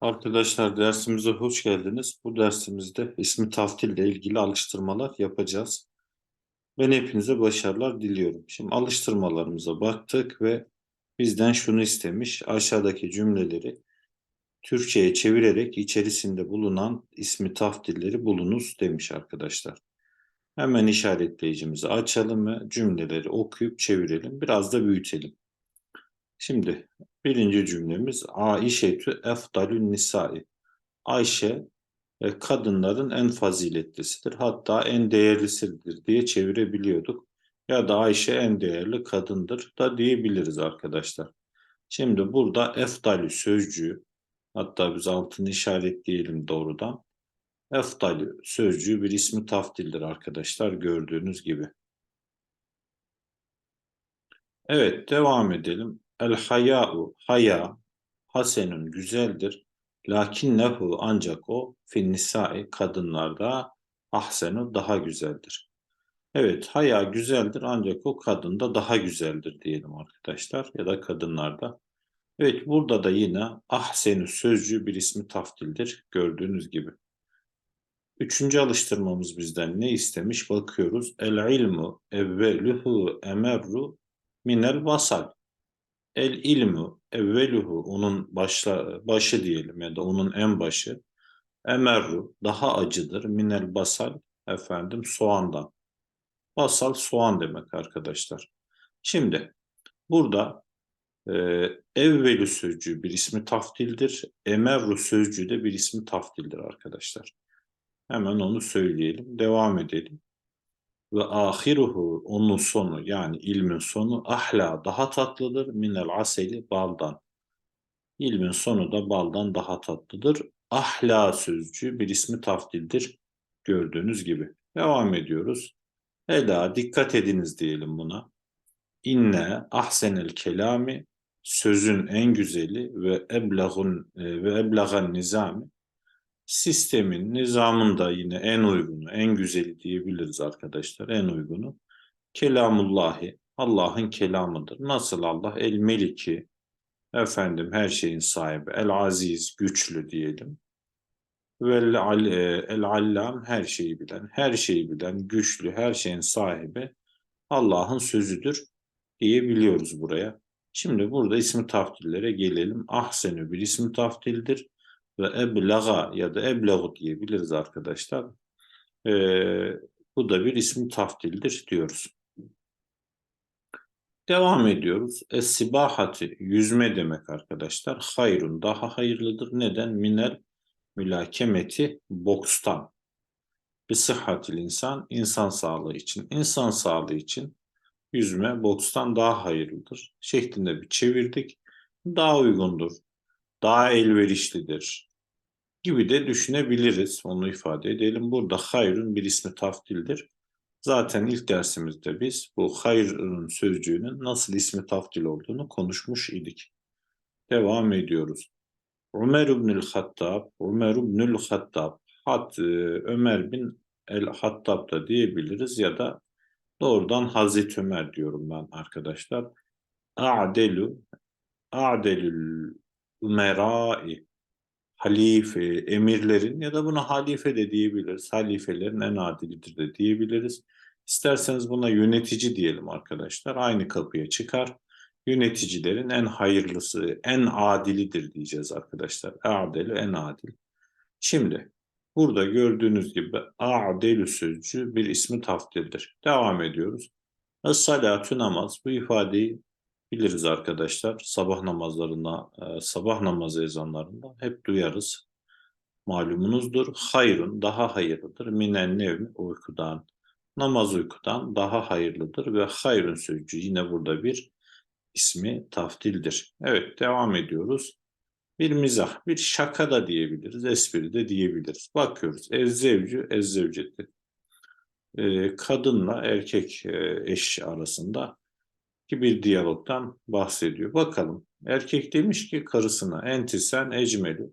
Arkadaşlar dersimize hoş geldiniz. Bu dersimizde ismi taftil ile ilgili alıştırmalar yapacağız. Ben hepinize başarılar diliyorum. Şimdi alıştırmalarımıza baktık ve bizden şunu istemiş. Aşağıdaki cümleleri Türkçe'ye çevirerek içerisinde bulunan ismi taftilleri bulunuz demiş arkadaşlar. Hemen işaretleyicimizi açalım ve cümleleri okuyup çevirelim. Biraz da büyütelim. Şimdi birinci cümlemiz Aişetü efdalün nisai. Ayşe e, kadınların en faziletlisidir. Hatta en değerlisidir diye çevirebiliyorduk. Ya da Ayşe en değerli kadındır da diyebiliriz arkadaşlar. Şimdi burada efdalü sözcüğü hatta biz altını işaretleyelim doğrudan. Efdalü sözcüğü bir ismi taftildir arkadaşlar gördüğünüz gibi. Evet devam edelim. El haya'u haya hasenun güzeldir. Lakinnehu ancak o fin nisai kadınlarda ahsenu daha güzeldir. Evet haya güzeldir ancak o kadında daha güzeldir diyelim arkadaşlar ya da kadınlarda. Evet burada da yine ahsenu sözcüğü bir ismi taftildir gördüğünüz gibi. Üçüncü alıştırmamız bizden ne istemiş bakıyoruz. El ilmu evveluhu emerru minel basal. El ilmu evveluhu onun başla, başı diyelim ya da onun en başı. Emerru daha acıdır. Minel basal efendim soğandan. Basal soğan demek arkadaşlar. Şimdi burada e, evvelü sözcüğü bir ismi taftildir. Emerru sözcüğü de bir ismi taftildir arkadaşlar. Hemen onu söyleyelim. Devam edelim ve ahiruhu onun sonu yani ilmin sonu ahla daha tatlıdır minel aseli baldan. İlmin sonu da baldan daha tatlıdır. Ahla sözcüğü bir ismi taftildir gördüğünüz gibi. Devam ediyoruz. Ela dikkat ediniz diyelim buna. İnne ahsenel kelami sözün en güzeli ve eblagun e, ve eblagan nizami sistemin, nizamın da yine en uygunu, en güzeli diyebiliriz arkadaşlar, en uygunu. Kelamullahi, Allah'ın kelamıdır. Nasıl Allah? El Meliki, efendim her şeyin sahibi, El Aziz, güçlü diyelim. Ve El Allam, her şeyi bilen, her şeyi bilen, güçlü, her şeyin sahibi Allah'ın sözüdür diyebiliyoruz buraya. Şimdi burada ismi taftillere gelelim. Ahsenü bir ismi taftildir ve eblaga ya da eblagu diyebiliriz arkadaşlar. Ee, bu da bir ismi taftildir diyoruz. Devam ediyoruz. Es-sibahati yüzme demek arkadaşlar. Hayrun daha hayırlıdır. Neden? Minel mülakemeti bokstan. Bir sıhhatil insan, insan sağlığı için. İnsan sağlığı için yüzme bokstan daha hayırlıdır. Şeklinde bir çevirdik. Daha uygundur. Daha elverişlidir gibi de düşünebiliriz. Onu ifade edelim. Burada hayrun bir ismi taftildir. Zaten ilk dersimizde biz bu hayrun sözcüğünün nasıl ismi taftil olduğunu konuşmuş idik. Devam ediyoruz. Ömer ibnül Hattab, Ömer ibnül Hattab, Hat, e, Ömer bin el Hattab da diyebiliriz ya da doğrudan Hazreti Ömer diyorum ben arkadaşlar. A'delu, a'delül umerai halife, emirlerin ya da buna halife de diyebiliriz. Halifelerin en adilidir de diyebiliriz. İsterseniz buna yönetici diyelim arkadaşlar. Aynı kapıya çıkar. Yöneticilerin en hayırlısı, en adilidir diyeceğiz arkadaşlar. Adeli en adil. Şimdi burada gördüğünüz gibi adelü sözcüğü bir ismi taftildir. Devam ediyoruz. Es-salatu namaz bu ifadeyi biliriz arkadaşlar. Sabah namazlarında, e, sabah namazı ezanlarında hep duyarız. Malumunuzdur. Hayrun daha hayırlıdır. Minen nevmi uykudan. Namaz uykudan daha hayırlıdır ve hayrun sözcüğü yine burada bir ismi taftildir. Evet devam ediyoruz. Bir mizah, bir şaka da diyebiliriz, espri de diyebiliriz. Bakıyoruz. Ezzevcü, ezzevceti. Ee, kadınla erkek e, eş arasında ki bir diyalogtan bahsediyor. Bakalım. Erkek demiş ki karısına entisen ecmeli.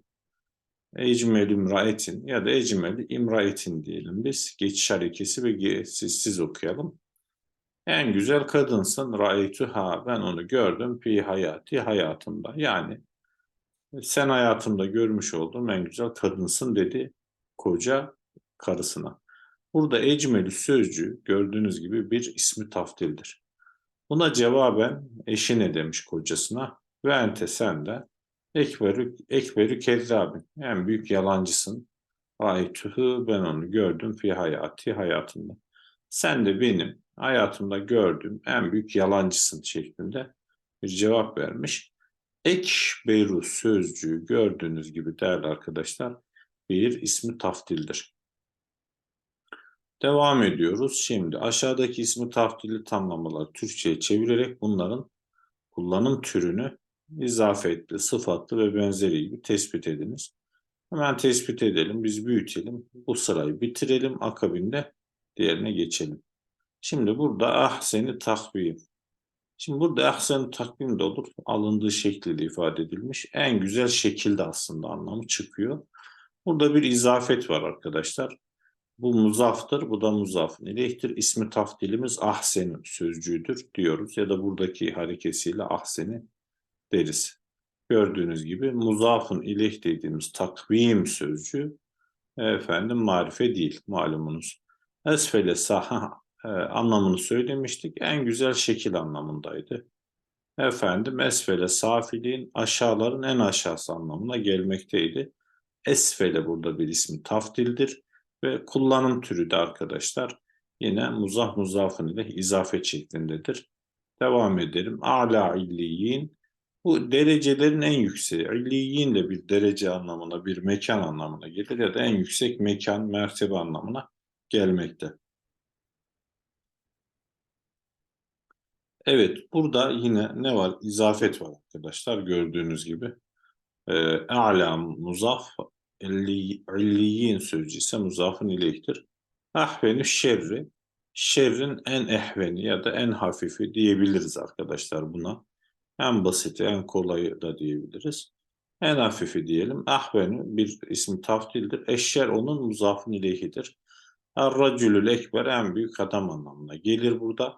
Ecmeli imraetin ya da ecmeli imraetin diyelim biz. Geçiş harekesi ve siz, siz okuyalım. En güzel kadınsın. Ra'eytu ha ben onu gördüm fi hayati hayatımda. Yani Sen hayatımda görmüş olduğum en güzel kadınsın dedi koca karısına. Burada ecmelü sözcüğü gördüğünüz gibi bir ismi taftildir. Buna cevaben eşi ne demiş kocasına? Ve ente sen de ekberü, ekberü kezzabin. En büyük yalancısın. Aytuhu ben onu gördüm fi hayati hayatımda. Sen de benim hayatımda gördüğüm en büyük yalancısın şeklinde bir cevap vermiş. Ekberu sözcüğü gördüğünüz gibi değerli arkadaşlar bir ismi taftildir. Devam ediyoruz. Şimdi aşağıdaki ismi taftilli tamlamaları Türkçe'ye çevirerek bunların kullanım türünü izafetli, sıfatlı ve benzeri gibi tespit ediniz. Hemen tespit edelim, biz büyütelim. Bu sırayı bitirelim, akabinde diğerine geçelim. Şimdi burada ahseni takvim. Şimdi burada ahsen takvim de olur. Alındığı şekliyle ifade edilmiş. En güzel şekilde aslında anlamı çıkıyor. Burada bir izafet var arkadaşlar. Bu muzaftır, bu da muzafın ileyhtir. İsmi taftilimiz ahsen sözcüğüdür diyoruz. Ya da buradaki harekesiyle ahseni deriz. Gördüğünüz gibi muzafın ileyh dediğimiz takvim sözcüğü efendim marife değil malumunuz. Esfele saha e, anlamını söylemiştik. En güzel şekil anlamındaydı. Efendim esfele safiliğin aşağıların en aşağısı anlamına gelmekteydi. Esfele burada bir ismi taftildir ve kullanım türü de arkadaşlar yine muzaf muzafın ile izafet şeklindedir. Devam edelim. Ala illiyin bu derecelerin en yükseği. İlliyin de bir derece anlamına, bir mekan anlamına gelir ya da en yüksek mekan, mertebe anlamına gelmekte. Evet, burada yine ne var? İzafet var arkadaşlar gördüğünüz gibi. Ee, A'la muzaf, illiyin sözcüğü ise muzafın ileyhtir. Ahvenü şerri, şerrin en ehveni ya da en hafifi diyebiliriz arkadaşlar buna. En basiti, en kolayı da diyebiliriz. En hafifi diyelim. Ahvenü bir ismi taftildir. Eşşer onun muzafın ileyhidir. Er-racülül ekber en büyük adam anlamına gelir burada.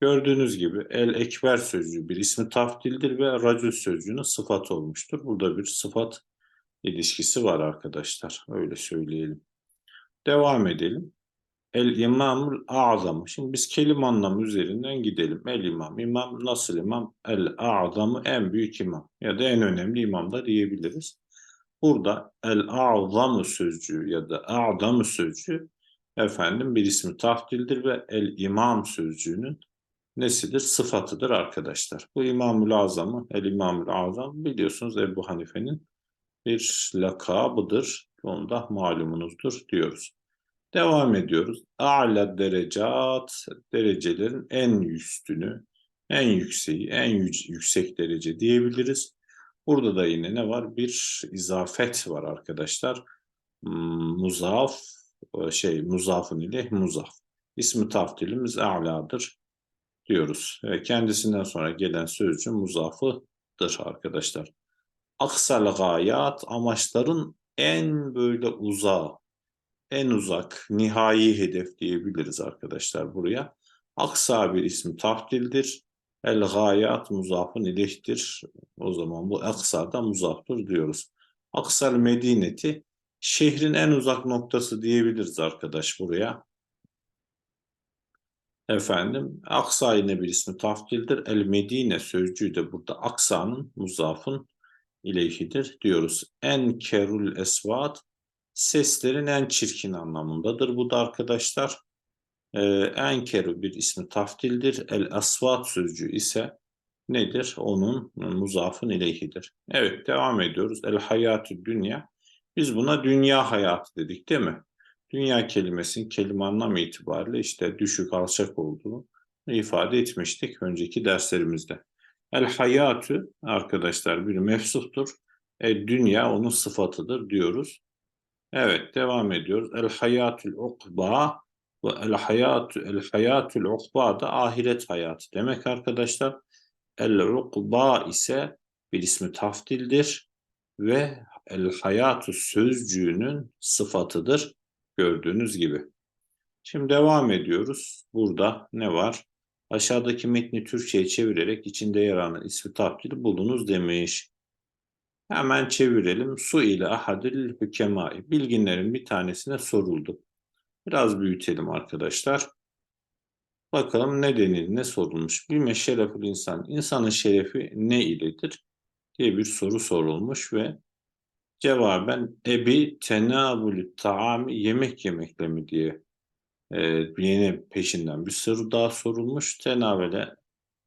Gördüğünüz gibi el ekber sözcüğü bir ismi taftildir ve racül sözcüğünün sıfat olmuştur. Burada bir sıfat ilişkisi var arkadaşlar. Öyle söyleyelim. Devam edelim. El imamul azam. Şimdi biz kelime anlamı üzerinden gidelim. El imam. İmam nasıl imam? El azamı en büyük imam. Ya da en önemli imam da diyebiliriz. Burada el azamı sözcüğü ya da azamı sözcüğü efendim bir ismi taftildir ve el imam sözcüğünün nesidir? Sıfatıdır arkadaşlar. Bu İmamül Azam'ı, El İmamül Azam biliyorsunuz Ebu Hanife'nin bir lakabıdır. Onu da malumunuzdur diyoruz. Devam ediyoruz. A'la derecat, derecelerin en üstünü, en yükseği, en yüksek derece diyebiliriz. Burada da yine ne var? Bir izafet var arkadaşlar. Hmm, muzaf, şey muzafın ile muzaf. İsmi taftilimiz a'ladır diyoruz. Kendisinden sonra gelen sözcü muzafıdır arkadaşlar. Aksal gayat amaçların en böyle uzağı, en uzak, nihai hedef diyebiliriz arkadaşlar buraya. Aksa bir ismi tahtildir. El gayat muzafın ilehtir. O zaman bu aksa da muzaftır diyoruz. Aksal medineti şehrin en uzak noktası diyebiliriz arkadaş buraya. Efendim Aksa yine bir ismi taftildir. El Medine sözcüğü de burada Aksa'nın muzafın ileyhidir diyoruz. En kerul esvat seslerin en çirkin anlamındadır. Bu da arkadaşlar e, en keru bir ismi taftildir. El asvat sözcüğü ise nedir? Onun muzafın ileyhidir. Evet devam ediyoruz. El hayatü dünya. Biz buna dünya hayatı dedik değil mi? Dünya kelimesinin kelime anlamı itibariyle işte düşük alçak olduğunu ifade etmiştik önceki derslerimizde. El hayatü arkadaşlar bir mefsuftur. E, dünya onun sıfatıdır diyoruz. Evet devam ediyoruz. El hayatül ukba ve el hayatü el hayatül ukba da ahiret hayatı demek arkadaşlar. El ukba ise bir ismi taftildir ve el hayatü sözcüğünün sıfatıdır gördüğünüz gibi. Şimdi devam ediyoruz. Burada ne var? Aşağıdaki metni Türkçe'ye çevirerek içinde yer alan ismi tafkili bulunuz demiş. Hemen çevirelim. Su ile ahadil hükemai. Bilginlerin bir tanesine soruldu. Biraz büyütelim arkadaşlar. Bakalım ne denil, ne sorulmuş. Bir şerefül insan. İnsanın şerefi ne iledir? diye bir soru sorulmuş ve cevaben ebi tenabülü taami yemek yemekle mi diye e, yeni peşinden bir soru daha sorulmuş. Tenavele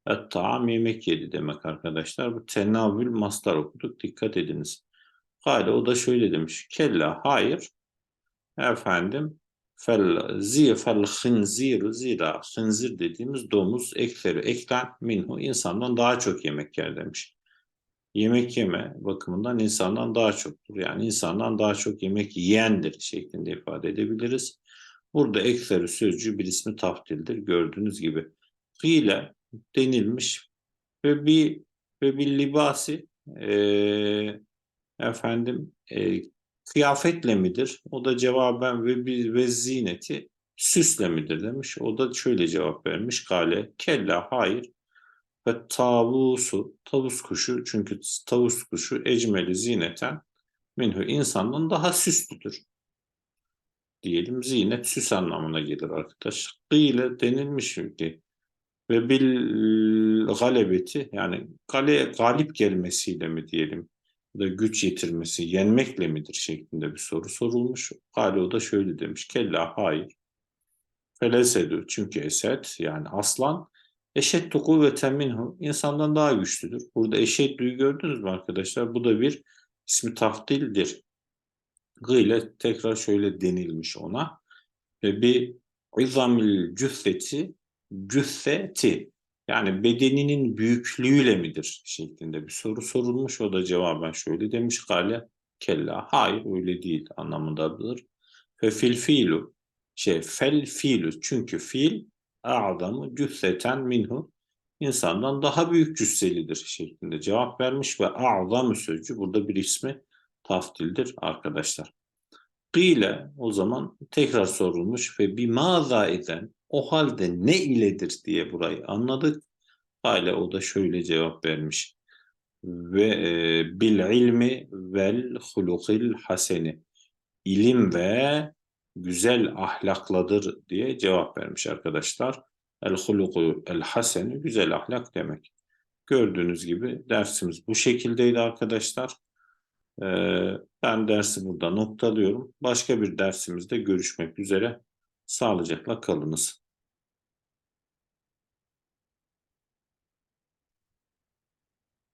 et taam yemek yedi demek arkadaşlar. Bu tenavül mastar okuduk. Dikkat ediniz. Hala o da şöyle demiş. Kella hayır. Efendim fel zi fel hınzir zira hınzir dediğimiz domuz ekleri eklen minhu insandan daha çok yemek yer demiş. Yemek yeme bakımından insandan daha çoktur. Yani insandan daha çok yemek yiyendir şeklinde ifade edebiliriz. Burada ekleri sözcüğü bir ismi taftildir gördüğünüz gibi. Hile denilmiş ve bir ve bir libasi e, efendim e, kıyafetle midir? O da cevaben ve bir ve zineti süsle midir demiş. O da şöyle cevap vermiş. Kale kella hayır ve tavusu tavus kuşu çünkü tavus kuşu ecmeli zineten minhu insandan daha süslüdür. Diyelim zinet süs anlamına gelir arkadaş. Gıyle denilmiş ki ve bil galebeti yani gale, galip gelmesiyle mi diyelim da güç yetirmesi yenmekle midir şeklinde bir soru sorulmuş. Gale o da şöyle demiş. Kella hayır. Felesedü çünkü esed yani aslan eşeddu kuvveten minhu insandan daha güçlüdür. Burada eşedduyu gördünüz mü arkadaşlar? Bu da bir ismi taftildir. İle tekrar şöyle denilmiş ona. Ve bir izamil cüsseti cüsseti. Yani bedeninin büyüklüğüyle midir şeklinde bir soru sorulmuş. O da cevaben şöyle demiş. Gale kella. Hayır öyle değil anlamındadır. Ve fil fiilu. Şey fel fiilu. Çünkü fiil a'damı cüsseten minhu. İnsandan daha büyük cüsselidir şeklinde cevap vermiş ve a'damı sözcü. Burada bir ismi taftildir arkadaşlar. Gıyle o zaman tekrar sorulmuş ve bir maza eden o halde ne iledir diye burayı anladık. Hala o da şöyle cevap vermiş. Ve e, bil ilmi vel hulukil haseni. İlim ve güzel ahlakladır diye cevap vermiş arkadaşlar. El huluku el haseni güzel ahlak demek. Gördüğünüz gibi dersimiz bu şekildeydi arkadaşlar. Ee, ben dersi burada noktalıyorum. Başka bir dersimizde görüşmek üzere. Sağlıcakla kalınız.